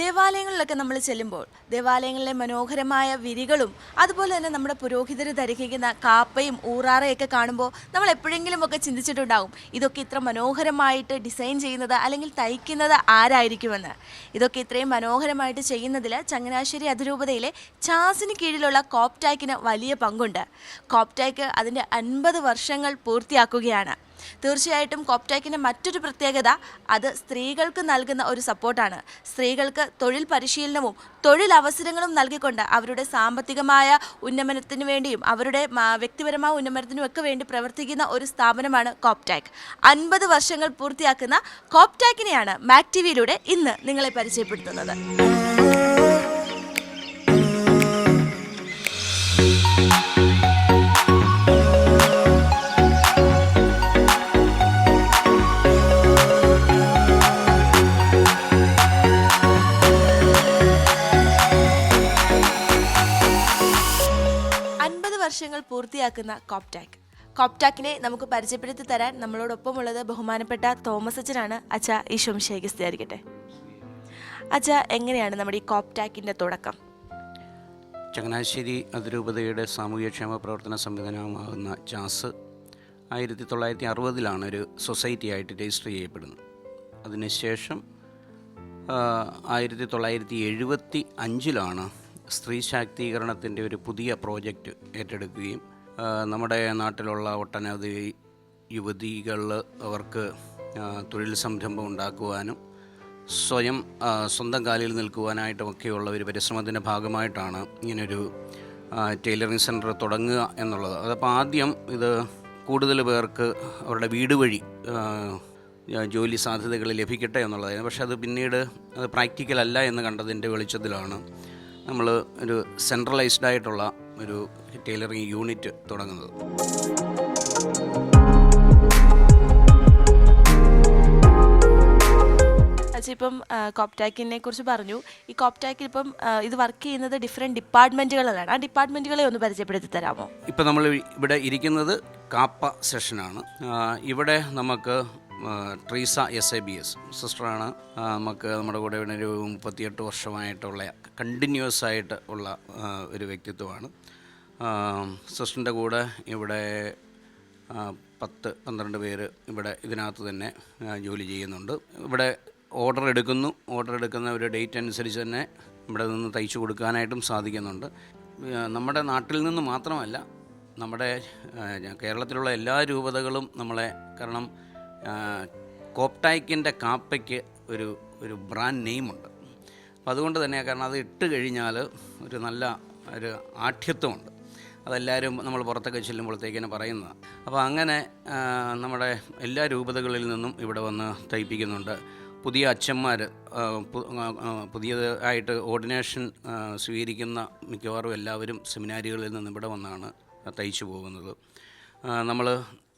ദേവാലയങ്ങളിലൊക്കെ നമ്മൾ ചെല്ലുമ്പോൾ ദേവാലയങ്ങളിലെ മനോഹരമായ വിരികളും അതുപോലെ തന്നെ നമ്മുടെ പുരോഹിതർ ധരിക്കുന്ന കാപ്പയും ഊറാറയൊക്കെ കാണുമ്പോൾ നമ്മൾ എപ്പോഴെങ്കിലും ഒക്കെ ചിന്തിച്ചിട്ടുണ്ടാകും ഇതൊക്കെ ഇത്ര മനോഹരമായിട്ട് ഡിസൈൻ ചെയ്യുന്നത് അല്ലെങ്കിൽ തയ്ക്കുന്നത് ആരായിരിക്കുമെന്ന്. ഇതൊക്കെ ഇത്രയും മനോഹരമായിട്ട് ചെയ്യുന്നതിൽ ചങ്ങനാശ്ശേരി അതിരൂപതയിലെ ചാസിന് കീഴിലുള്ള കോപ്റ്റാക്കിന് വലിയ പങ്കുണ്ട്. കോപ്റ്റാക്ക് അതിന്റെ അൻപത് വർഷങ്ങൾ പൂർത്തിയാക്കുകയാണ്. തീർച്ചയായിട്ടും കോപ്റ്റാക്കിന്റെ മറ്റൊരു പ്രത്യേകത അത് സ്ത്രീകൾക്ക് നൽകുന്ന ഒരു സപ്പോർട്ടാണ്. സ്ത്രീകൾക്ക് തൊഴിൽ പരിശീലനവും തൊഴിലവസരങ്ങളും നൽകിക്കൊണ്ട് അവരുടെ സാമ്പത്തികമായ ഉന്നമനത്തിന് വേണ്ടിയും അവരുടെ വ്യക്തിപരമായ ഉന്നമനത്തിനും ഒക്കെ വേണ്ടി പ്രവർത്തിക്കുന്ന ഒരു സ്ഥാപനമാണ് കോപ്റ്റാക് അൻപത് വർഷങ്ങൾ പൂർത്തിയാക്കുന്ന കോപ്റ്റാക്കിനെയാണ് മാക് ടി വിയിലൂടെ ഇന്ന് നിങ്ങളെ പരിചയപ്പെടുത്തുന്നത്. വർഷങ്ങൾ പൂർത്തിയാക്കുന്ന കോപ്ടാക് കോപ്ടാക്കിനെ നമുക്ക് പരിചയപ്പെടുത്തി തരാൻ നമ്മളോടൊപ്പമുള്ളത് ബഹുമാനപ്പെട്ട തോമസ് അച്ഛനാണ്. അച്ഛ ഈശോം ശേഖരിക്കട്ടെ അച്ഛ എങ്ങനെയാണ് നമ്മുടെ ഈ കോപ്റ്റാക്കിന്റെ തുടക്കം? ചങ്ങനാശ്ശേരി അതിരൂപതയുടെ സാമൂഹ്യക്ഷേമ പ്രവർത്തന സംവിധാനമാകുന്ന ചാസ് ആയിരത്തി തൊള്ളായിരത്തി അറുപതിലാണ് ഒരു സൊസൈറ്റി ആയിട്ട് രജിസ്റ്റർ ചെയ്യപ്പെടുന്നത്. അതിനുശേഷം ആയിരത്തി തൊള്ളായിരത്തി എഴുപത്തി അഞ്ചിലാണ് സ്ത്രീ ശാക്തീകരണത്തിന്റെ ഒരു പുതിയ പ്രോജക്റ്റ് ഏറ്റെടുക്കുകയും നമ്മുടെ നാട്ടിലുള്ള ഒട്ടനവധി യുവതികൾ അവർക്ക് തൊഴിൽ സംരംഭം ഉണ്ടാക്കുവാനും സ്വയം സ്വന്തം കാലിൽ നിൽക്കുവാനായിട്ടുമൊക്കെയുള്ള ഒരു പരിശ്രമത്തിന്റെ ഭാഗമായിട്ടാണ് ഇങ്ങനൊരു ടൈലറിങ് സെന്റർ തുടങ്ങുക എന്നുള്ളത്. അതപ്പോൾ ആദ്യം ഇത് കൂടുതൽ പേർക്ക് അവരുടെ വീട് വഴി ജോലി സാധ്യതകൾ ലഭിക്കട്ടെ എന്നുള്ളതായിരുന്നു. പക്ഷെ അത് പിന്നീട് അത് പ്രാക്ടിക്കൽ അല്ല എന്ന് കണ്ടതിന്റെ വെളിച്ചത്തിലാണ് നമ്മൾ ഒരു സെൻട്രലൈസ്ഡ് ആയിട്ടുള്ള ഒരു ടൈലറിംഗ് യൂണിറ്റ് തുടങ്ങുന്നത്. ഇപ്പം കോപ്റ്റാക്കിനെ കുറിച്ച് പറഞ്ഞു. ഈ കോപ്റ്റാക്കിൽ ഇപ്പം ഇത് വർക്ക് ചെയ്യുന്നത് ഡിഫറെന്റ് ഡിപ്പാർട്ട്മെന്റുകളിലാണ് ആ ഡിപ്പാർട്ട്മെന്റുകളെ ഒന്ന് പരിചയപ്പെടുത്തി തരാമോ? ഇപ്പം നമ്മൾ ഇവിടെ ഇരിക്കുന്നത് കാപ്പ സെഷനാണ്. ഇവിടെ നമുക്ക് Treesa S A B S. സിസ്റ്ററാണ് നമുക്ക് നമ്മുടെ കൂടെ ഒരു മുപ്പത്തിയെട്ട് വർഷമായിട്ടുള്ള കണ്ടിന്യൂസ് ആയിട്ട് ഉള്ള ഒരു വ്യക്തിത്വമാണ്. സിസ്റ്ററിന്റെ കൂടെ ഇവിടെ പത്ത് പന്ത്രണ്ട് പേര് ഇവിടെ ഇതിനകത്ത് തന്നെ ജോലി ചെയ്യുന്നുണ്ട്. ഇവിടെ ഓർഡർ എടുക്കുന്നു. ഓർഡർ എടുക്കുന്ന ഒരു ഡേറ്റ് അനുസരിച്ച് തന്നെ ഇവിടെ നിന്ന് തയ്ച്ചു കൊടുക്കാനായിട്ടും സാധിക്കുന്നുണ്ട്. നമ്മുടെ നാട്ടിൽ നിന്ന് മാത്രമല്ല നമ്മുടെ കേരളത്തിലുള്ള എല്ലാ രൂപതകളും നമ്മളെ കാരണം ആ, കോപ്റ്റായ്ക്കിന്റെ കാപ്പയ്ക്ക് ഒരു ഒരു ബ്രാൻഡ് നെയിമുണ്ട്. അപ്പോൾ അതുകൊണ്ട് തന്നെ കാരണം അത് ഇട്ട് കഴിഞ്ഞാൽ ഒരു നല്ല ഒരു ആഠ്യത്വമുണ്ട്. അതെല്ലാവരും നമ്മൾ പുറത്തൊക്കെ ചെല്ലുമ്പോഴത്തേക്കിനെ പറയുന്നതാണ് അപ്പോൾ അങ്ങനെ നമ്മുടെ എല്ലാ രൂപതകളിൽ നിന്നും ഇവിടെ വന്ന് തയ്പ്പിക്കുന്നുണ്ട്. പുതിയ അച്ഛന്മാർ പുതിയതായിട്ട് ഓർഡിനേഷൻ സ്വീകരിക്കുന്ന മിക്കവാറും എല്ലാവരും സെമിനാരികളിൽ നിന്നും ഇവിടെ വന്നാണ് തയ്ച്ചു പോകുന്നത്. നമ്മൾ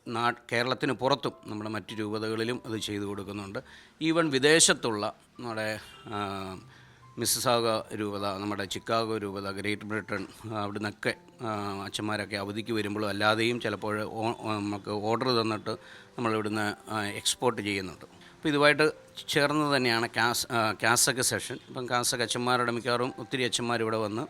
നാ കേരളത്തിന് പുറത്തും നമ്മുടെ മറ്റ് രൂപതകളിലും അത് ചെയ്തു കൊടുക്കുന്നുണ്ട്. ഈവൻ വിദേശത്തുള്ള നമ്മുടെ മിസ്സാഗ രൂപത നമ്മുടെ ചിക്കാഗോ രൂപത ഗ്രേറ്റ് ബ്രിട്ടൻ അവിടെ അവിടുന്നൊക്കെ ആ, അച്ഛന്മാരൊക്കെ അവധിക്ക് വരുമ്പോഴും അല്ലാതെയും ചിലപ്പോൾ നമുക്ക് ഓർഡർ തന്നിട്ട് നമ്മളിവിടുന്ന് എക്സ്പോർട്ട് ചെയ്യുന്നുണ്ട്. അപ്പോൾ ഇതുമായിട്ട് ചേർന്ന് തന്നെയാണ് കാസ് ആ, സെഷൻ. ഇപ്പം കാസക അച്ഛന്മാരുടെ മിക്കവാറും ഒത്തിരി അച്ഛന്മാർ ഇവിടെ വന്ന്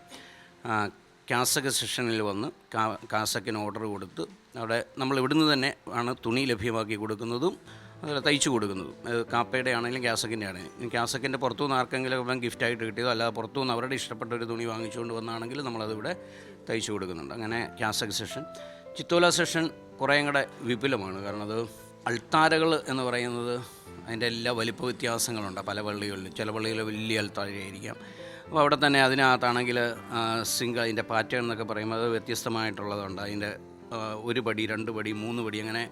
കാസക സെഷനിൽ വന്ന് കാ- കാസക്കിന് ഓർഡർ കൊടുത്ത് അവിടെ നമ്മൾ ഇവിടുന്ന് തന്നെ ആണ് തുണി ലഭ്യമാക്കി കൊടുക്കുന്നതും അതുപോലെ തയ്ച്ചു കൊടുക്കുന്നതും. കാപ്പയുടെ ആണെങ്കിലും കാസക്കിന്റെ ആണെങ്കിലും. കാസക്കിന്റെ പുറത്തുനിന്ന് ആർക്കെങ്കിലും ഇപ്പം ഗിഫ്റ്റായിട്ട് കിട്ടിയതോ അല്ലാതെ പുറത്തുനിന്ന് അവരുടെ ഇഷ്ടപ്പെട്ട ഒരു തുണി വാങ്ങിച്ചുകൊണ്ട് വന്നാണെങ്കിൽ നമ്മളതിവിടെ തയ്ച്ചു കൊടുക്കുന്നുണ്ട്. അങ്ങനെ കാസക് സെഷൻ ചിത്തോല സെഷൻ കുറേയും കൂടെ വിപുലമാണ്. കാരണം അത് അൾത്താരകൾ എന്ന് പറയുന്നത് അതിന്റെ എല്ലാ വലിപ്പ വ്യത്യാസങ്ങളുണ്ട്. പല പള്ളികളിലും ചില പള്ളികളിൽ വലിയ അൾത്താരയായിരിക്കാം. അപ്പോൾ അവിടെ തന്നെ അതിനകത്താണെങ്കിൽ സിങ്ക് അതിന്റെ പാറ്റേൺ എന്നൊക്കെ പറയുമ്പോൾ അത് വ്യത്യസ്തമായിട്ടുള്ളതുണ്ട്. അതിന്റെ ഒരു പടി രണ്ട് പടി മൂന്ന് പടി അങ്ങനെ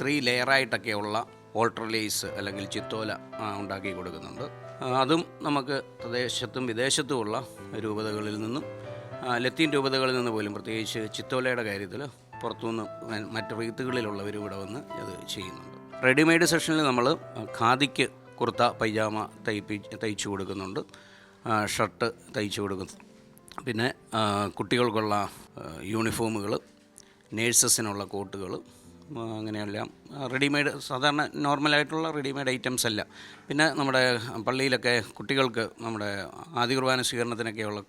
ത്രീ ലെയറായിട്ടൊക്കെയുള്ള ഓൾട്ടർ ലേസ് അല്ലെങ്കിൽ ചിത്തോല ഉണ്ടാക്കി കൊടുക്കുന്നുണ്ട്. അതും നമുക്ക് പ്രദേശത്തും വിദേശത്തുമുള്ള രൂപതകളിൽ നിന്നും ലത്തീൻ രൂപതകളിൽ നിന്ന് പോലും പ്രത്യേകിച്ച് ചിത്തോലയുടെ കാര്യത്തിൽ പുറത്തുനിന്ന് മറ്റു റീത്തുകളിലുള്ളവരും ഇവിടെ വന്ന് അത് ചെയ്യുന്നുണ്ട്. റെഡിമെയ്ഡ് സെക്ഷനിൽ നമ്മൾ ഖാദിക്ക് കുർത്ത പൈജാമ തയ്പ്പി തയ്ച്ചു കൊടുക്കുന്നുണ്ട്. ഷർട്ട് തയ്ച്ചു കൊടുക്കുന്നു പിന്നെ കുട്ടികൾക്കുള്ള യൂണിഫോമുകൾ നേഴ്സസിനുള്ള കോട്ടുകൾ അങ്ങനെയെല്ലാം റെഡിമെയ്ഡ് സാധാരണ നോർമലായിട്ടുള്ള റെഡിമെയ്ഡ് ഐറ്റംസ് അല്ല. പിന്നെ നമ്മുടെ പള്ളിയിലൊക്കെ കുട്ടികൾക്ക് നമ്മുടെ ആദ്യ കുർബാന സ്വീകരണത്തിനൊക്കെയുള്ള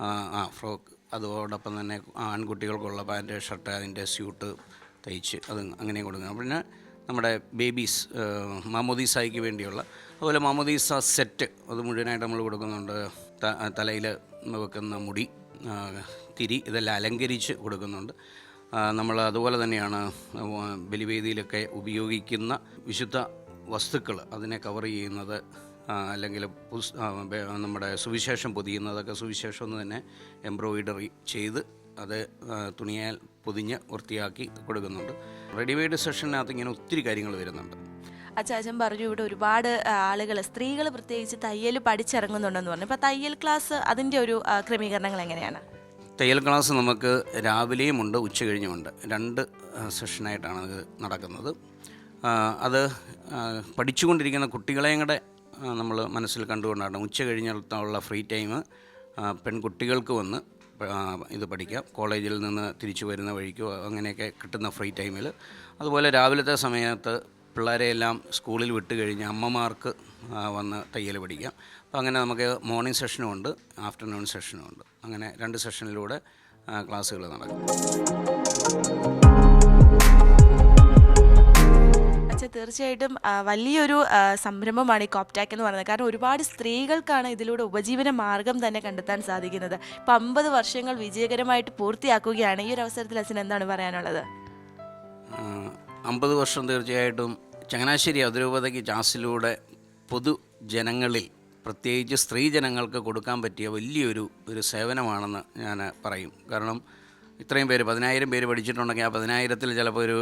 ആ ഫ്രോക്ക് അതോടൊപ്പം തന്നെ ആൺകുട്ടികൾക്കുള്ള പാന്റ് ഷർട്ട് അതിന്റെ സ്യൂട്ട് തയ്ച്ച് അത് അങ്ങനെ കൊടുക്കണം പിന്നെ നമ്മുടെ ബേബീസ് മാമോദീസായിക്ക് വേണ്ടിയുള്ള അതുപോലെ മാമോദീസ സെറ്റ് അത് മുഴുവനായിട്ട് നമ്മൾ കൊടുക്കുന്നുണ്ട്. തലയിൽ വെക്കുന്ന മുടി തിരി ഇതെല്ലാം അലങ്കരിച്ച് കൊടുക്കുന്നുണ്ട്. നമ്മൾ അതുപോലെ തന്നെയാണ് ബലിവേദിയിലൊക്കെ ഉപയോഗിക്കുന്ന വിശുദ്ധ വസ്തുക്കൾ അതിനെ കവർ ചെയ്യുന്നത് അല്ലെങ്കിൽ നമ്മുടെ സുവിശേഷം പൊതിയുന്നതൊക്കെ സുവിശേഷം എന്ന് തന്നെ എംബ്രോയിഡറി ചെയ്ത് അത് തുണിയാൽ പൊതിഞ്ഞ് വൃത്തിയാക്കി കൊടുക്കുന്നുണ്ട്. റെഡിമെയ്ഡ് സെഷനകത്ത് ഇങ്ങനെ ഒത്തിരി കാര്യങ്ങൾ വരുന്നുണ്ട്. അച്ചാച്ചൻ പറഞ്ഞു ഇവിടെ ഒരുപാട് ആളുകൾ സ്ത്രീകൾ പ്രത്യേകിച്ച് തയ്യൽ പഠിച്ചിറങ്ങുന്നുണ്ടെന്ന് പറഞ്ഞു. അപ്പോൾ തയ്യൽ ക്ലാസ് അതിന്റെ ഒരു ക്രമീകരണങ്ങൾ എങ്ങനെയാണ്? തയ്യൽ ക്ലാസ് നമുക്ക് രാവിലെയും ഉണ്ട് ഉച്ച കഴിഞ്ഞുമുണ്ട് രണ്ട് സെഷനായിട്ടാണ് അത് നടക്കുന്നത്. അത് പഠിച്ചുകൊണ്ടിരിക്കുന്ന കുട്ടികളെയും കൂടെ നമ്മൾ മനസ്സിൽ കണ്ടുകൊണ്ടാണ്. ഉച്ച കഴിഞ്ഞുള്ള ഫ്രീ ടൈം പെൺകുട്ടികൾക്ക് വന്ന് ഇത് പഠിക്കാം. കോളേജിൽ നിന്ന് തിരിച്ചു വരുന്ന വഴിക്കോ അങ്ങനെയൊക്കെ കിട്ടുന്ന ഫ്രീ ടൈമിൽ. അതുപോലെ രാവിലത്തെ സമയത്ത് പിള്ളേരെയെല്ലാം സ്കൂളിൽ വിട്ട് കഴിഞ്ഞ് അമ്മമാർക്ക് വന്ന് തയ്യൽ പഠിക്കാം. അപ്പോൾ അങ്ങനെ നമുക്ക് മോർണിംഗ് സെഷനും ഉണ്ട് ആഫ്റ്റർനൂൺ സെഷനും ഉണ്ട്. അങ്ങനെ രണ്ട് സെഷനിലൂടെ ക്ലാസ്സുകൾ നടക്കും. തീർച്ചയായിട്ടും വലിയൊരു സംരംഭമാണ് ഈ കോപ്റ്റാക്ക് എന്ന് പറയുന്നത്. കാരണം ഒരുപാട് സ്ത്രീകൾക്കാണ് ഇതിലൂടെ ഉപജീവന മാർഗം തന്നെ കണ്ടെത്താൻ സാധിക്കുന്നത്. ഇപ്പം അമ്പത് വർഷങ്ങൾ വിജയകരമായിട്ട് പൂർത്തിയാക്കുകയാണ്. ഈ ഒരു അവസരത്തിൽ അച്ഛൻ എന്താണ് പറയാനുള്ളത്? അമ്പത് വർഷം തീർച്ചയായിട്ടും ചങ്ങനാശ്ശേരി അതിരൂപതയ്ക്ക് ജാസിലൂടെ പൊതുജനങ്ങളിൽ പ്രത്യേകിച്ച് സ്ത്രീ ജനങ്ങൾക്ക് കൊടുക്കാൻ പറ്റിയ വലിയൊരു ഒരു സേവനമാണെന്ന് ഞാൻ പറയും. കാരണം ഇത്രയും പേര് പതിനായിരം പേര് പഠിച്ചിട്ടുണ്ടെങ്കിൽ ആ പതിനായിരത്തിൽ ചിലപ്പോൾ ഒരു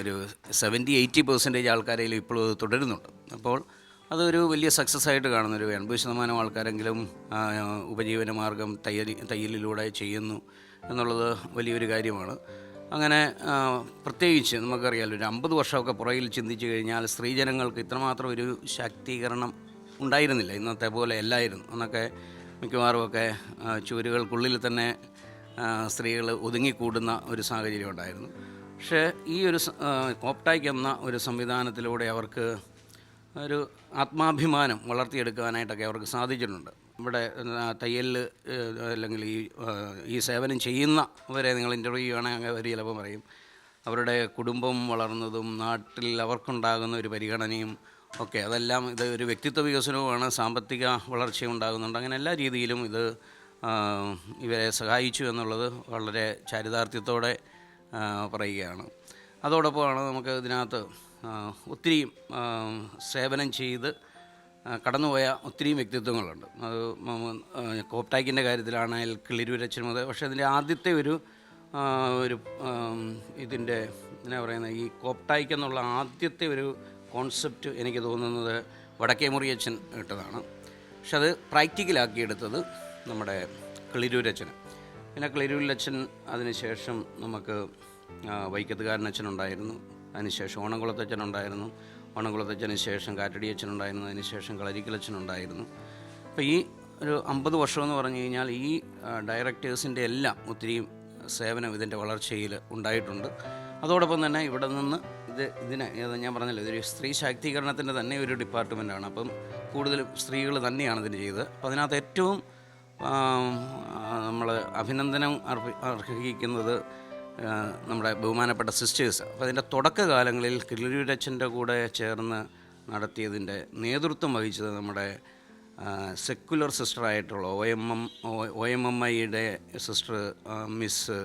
ഒരു സെവന്റി എയ്റ്റി പെർസെന്റേജ് ആൾക്കാരെങ്കിലും ഇപ്പോഴും അത് തുടരുന്നുണ്ട്. അപ്പോൾ അതൊരു വലിയ സക്സസ് ആയിട്ട് കാണുന്നൊരു എൺപത് ശതമാനം ആൾക്കാരെങ്കിലും ഉപജീവന മാർഗം തയ്യൽ തയ്യലിലൂടെ ചെയ്യുന്നു എന്നുള്ളത് വലിയൊരു കാര്യമാണ്. അങ്ങനെ പ്രത്യേകിച്ച് നമുക്കറിയാലോ ഒരു അമ്പത് വർഷമൊക്കെ പുറകിൽ ചിന്തിച്ചു കഴിഞ്ഞാൽ സ്ത്രീജനങ്ങൾക്ക് ഇത്രമാത്രം ഒരു ശാക്തീകരണം ഉണ്ടായിരുന്നില്ല. ഇന്നത്തെ പോലെ അല്ലായിരുന്നു. അന്നൊക്കെ മിക്കവാറും ഒക്കെ ചുവരുകൾക്കുള്ളിൽ തന്നെ സ്ത്രീകൾ ഒതുങ്ങിക്കൂടുന്ന ഒരു സാഹചര്യം ഉണ്ടായിരുന്നു. പക്ഷേ ഈ ഒരു കോപ്റ്റായ്ക്ക് എന്ന ഒരു സംവിധാനത്തിലൂടെ അവർക്ക് ഒരു ആത്മാഭിമാനം വളർത്തിയെടുക്കാനായിട്ടൊക്കെ അവർക്ക് സാധിച്ചിട്ടുണ്ട്. ഇവിടെ തയ്യലിൽ അല്ലെങ്കിൽ ഈ ഈ സേവനം ചെയ്യുന്നവരെ നിങ്ങൾ ഇന്റർവ്യൂ ചെയ്യുകയാണെങ്കിൽ അവർ ചിലപ്പോൾ പറയും അവരുടെ കുടുംബം വളർന്നതും നാട്ടിൽ അവർക്കുണ്ടാകുന്ന ഒരു പരിഗണനയും ഒക്കെ അതെല്ലാം ഇത് ഒരു വ്യക്തിത്വ വികസനവുമാണ് സാമ്പത്തിക വളർച്ചയും ഉണ്ടാകുന്നുണ്ട്. അങ്ങനെ എല്ലാ രീതിയിലും ഇത് ഇവരെ സഹായിച്ചു എന്നുള്ളത് വളരെ ചാരിതാർത്ഥ്യത്തോടെ പറയുകയാണ്. അതോടൊപ്പമാണ് നമുക്ക് ഇതിനകത്ത് ഒത്തിരി സേവനം ചെയ്ത് കടന്നുപോയ ഒത്തിരി വ്യക്തിത്വങ്ങളുണ്ട്. അത് കോപ്റ്റാക്കിന്റെ കാര്യത്തിലാണെങ്കിൽ കിളിരൂരച്ചൻ മുതൽ പക്ഷേ അതിന്റെ ആദ്യത്തെ ഒരു ഒരു ഇതിന്റെ എന്നാ പറയുന്നത് ഈ കോപ്റ്റായ്ക്ക് എന്നുള്ള ആദ്യത്തെ ഒരു കോൺസെപ്റ്റ് എനിക്ക് തോന്നുന്നത് വടക്കേ മുറിയച്ചൻ ഇട്ടതാണ്. പക്ഷെ അത് പ്രാക്ടിക്കലാക്കിയെടുത്തത് നമ്മുടെ കിളിരൂരച്ചൻ പിന്നെ കിളിരൂരച്ചൻ അതിനുശേഷം നമുക്ക് അച്ഛനുണ്ടായിരുന്നു. അതിനുശേഷം ഓണംകുളത്തച്ഛൻ ഉണ്ടായിരുന്നു ഓണംകുളത്തച്ഛന് ശേഷം കാറ്റടിയച്ഛൻ ഉണ്ടായിരുന്നു അതിനുശേഷം കളരിക്കലച്ഛൻ ഉണ്ടായിരുന്നു അപ്പോൾ ഈ ഒരു അമ്പത് വർഷമെന്ന് പറഞ്ഞു കഴിഞ്ഞാൽ ഈ ഡയറക്ടേഴ്സിന്റെ എല്ലാം ഒത്തിരി സേവനം ഇതിന്റെ വളർച്ചയിൽ ഉണ്ടായിട്ടുണ്ട്. അതോടൊപ്പം തന്നെ ഇവിടെ നിന്ന് ഇത് ഇതിനെ ഞാൻ പറഞ്ഞല്ലോ ഇതൊരു സ്ത്രീ ശാക്തീകരണത്തിന്റെ തന്നെ ഒരു ഡിപ്പാർട്ട്മെന്റാണ് അപ്പം കൂടുതലും സ്ത്രീകൾ തന്നെയാണ് ഇതിന് ചെയ്തത്. അപ്പം അതിനകത്ത് ഏറ്റവും നമ്മൾ അഭിനന്ദനം അർപ്പി അർഹിക്കുന്നത് നമ്മുടെ ബഹുമാനപ്പെട്ട സിസ്റ്റേഴ്സ്. അപ്പോൾ അതിന്റെ തുടക്കകാലങ്ങളിൽ കിളിരൂരച്ഛന്റെ കൂടെ ചേർന്ന് നടത്തിയതിന്റെ നേതൃത്വം വഹിച്ചത് നമ്മുടെ secular സിസ്റ്ററായിട്ടുള്ള O M M O M M ഐയുടെ സിസ്റ്റർ മിസ്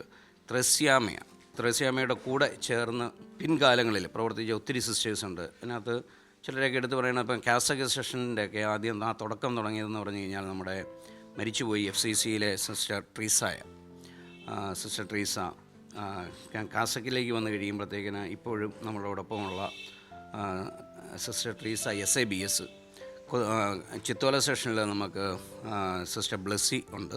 ത്രസ്യാമയ ത്രസ്യാമയുടെ കൂടെ ചേർന്ന് പിൻകാലങ്ങളിൽ പ്രവർത്തിച്ച ഒത്തിരി സിസ്റ്റേഴ്സ് ഉണ്ട്. അതിനകത്ത് ചിലരൊക്കെ എടുത്ത് പറയുന്നത് ഇപ്പം കാസക സെഷന്റെ ഒക്കെ ആദ്യം ആ തുടക്കം തുടങ്ങിയതെന്ന് പറഞ്ഞു കഴിഞ്ഞാൽ നമ്മുടെ മരിച്ചുപോയി എഫ് സി സിയിലെ സിസ്റ്റർ ട്രീസായ. സിസ്റ്റർ ട്രീസ കാസക്കിലേക്ക് വന്നു കഴിയുമ്പോഴത്തേക്കിന് ഇപ്പോഴും നമ്മളോടൊപ്പമുള്ള sister Treesa S A B S ചിത്തോല സെഷനിൽ നമുക്ക് സിസ്റ്റർ ബ്ലസ്സി ഉണ്ട്.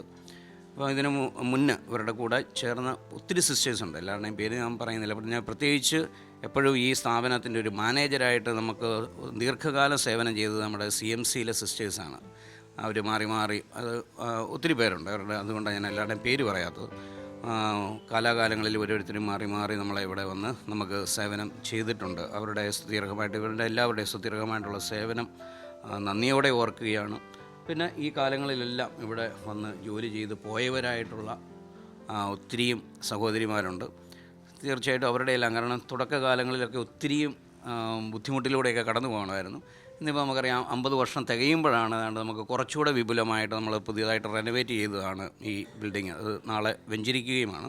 അപ്പോൾ ഇതിന് മുന്നേ ഇവരുടെ കൂടെ ചേർന്ന ഒത്തിരി സിസ്റ്റേഴ്സ് ഉണ്ട്. എല്ലാവരുടെയും പേര് ഞാൻ പറയുന്നില്ല. ഞാൻ പ്രത്യേകിച്ച് എപ്പോഴും ഈ സ്ഥാപനത്തിന്റെ ഒരു മാനേജരായിട്ട് നമുക്ക് ദീർഘകാല സേവനം ചെയ്തത് നമ്മുടെ സി എം സിയിലെ സിസ്റ്റേഴ്സാണ്. അവർ മാറി മാറി അത് ഒത്തിരി പേരുണ്ട്. അവരുടെ അതുകൊണ്ടാണ് ഞാൻ എല്ലാവരുടെയും പേര് പറയാത്തത്. കാലാകാലങ്ങളിൽ ഓരോരുത്തരും മാറി മാറി നമ്മളെ ഇവിടെ വന്ന് നമുക്ക് സേവനം ചെയ്തിട്ടുണ്ട്. അവരുടെ സ്തുത്യർഹമായിട്ട് ഇവരുടെ എല്ലാവരുടെയും സ്തുത്യർഹമായിട്ടുള്ള സേവനം നന്ദിയോടെ ഓർക്കുകയാണ്. പിന്നെ ഈ കാലങ്ങളിലെല്ലാം ഇവിടെ വന്ന് ജോലി ചെയ്ത് പോയവരായിട്ടുള്ള ഒത്തിരിയും സഹോദരിമാരുണ്ട്. തീർച്ചയായിട്ടും അവരുടെ എല്ലാം കാരണം തുടക്കകാലങ്ങളിലൊക്കെ ഒത്തിരിയും ബുദ്ധിമുട്ടിലൂടെയൊക്കെ കടന്നു പോകണമായിരുന്നു. ഇന്നിപ്പോൾ നമുക്കറിയാം അമ്പത് വർഷം തികയുമ്പോഴാണ് അതുകൊണ്ട് നമുക്ക് കുറച്ചുകൂടെ വിപുലമായിട്ട് നമ്മൾ പുതിയതായിട്ട് റെനോവേറ്റ് ചെയ്തതാണ് ഈ ബിൽഡിങ് അത് നാളെ വെഞ്ചരിക്കുകയുമാണ്.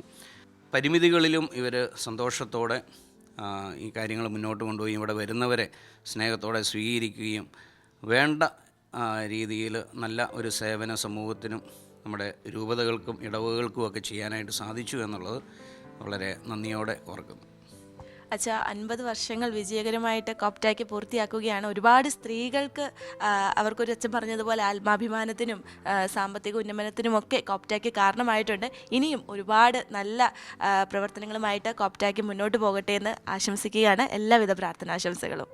പരിമിതികളിലും ഇവർ സന്തോഷത്തോടെ ഈ കാര്യങ്ങൾ മുന്നോട്ട് കൊണ്ടുപോയി ഇവിടെ വരുന്നവരെ സ്നേഹത്തോടെ സ്വീകരിക്കുകയും വേണ്ട രീതിയിൽ നല്ല ഒരു സേവന സമൂഹത്തിനും നമ്മുടെ രൂപതകൾക്കും ഇടവകൾക്കും ഒക്കെ ചെയ്യാനായിട്ട് സാധിച്ചു എന്നുള്ളത് വളരെ നന്ദിയോടെ ഓർക്കുന്നു. അച്ഛാ അൻപത് വർഷങ്ങൾ വിജയകരമായിട്ട് കോപ്റ്റാക്കി പൂർത്തിയാക്കുകയാണ്. ഒരുപാട് സ്ത്രീകൾക്ക് അവർക്കൊരു അച്ഛൻ പറഞ്ഞതുപോലെ ആത്മാഭിമാനത്തിനും സാമ്പത്തിക ഉന്നമനത്തിനും ഒക്കെ കോപ്റ്റാക്കി കാരണമായിട്ടുണ്ട്. ഇനിയും ഒരുപാട് നല്ല പ്രവർത്തനങ്ങളുമായിട്ട് കോപ്റ്റാക്കി മുന്നോട്ട് പോകട്ടെ എന്ന് ആശംസിക്കുകയാണ്. എല്ലാവിധ പ്രാർത്ഥനാശംസകളും.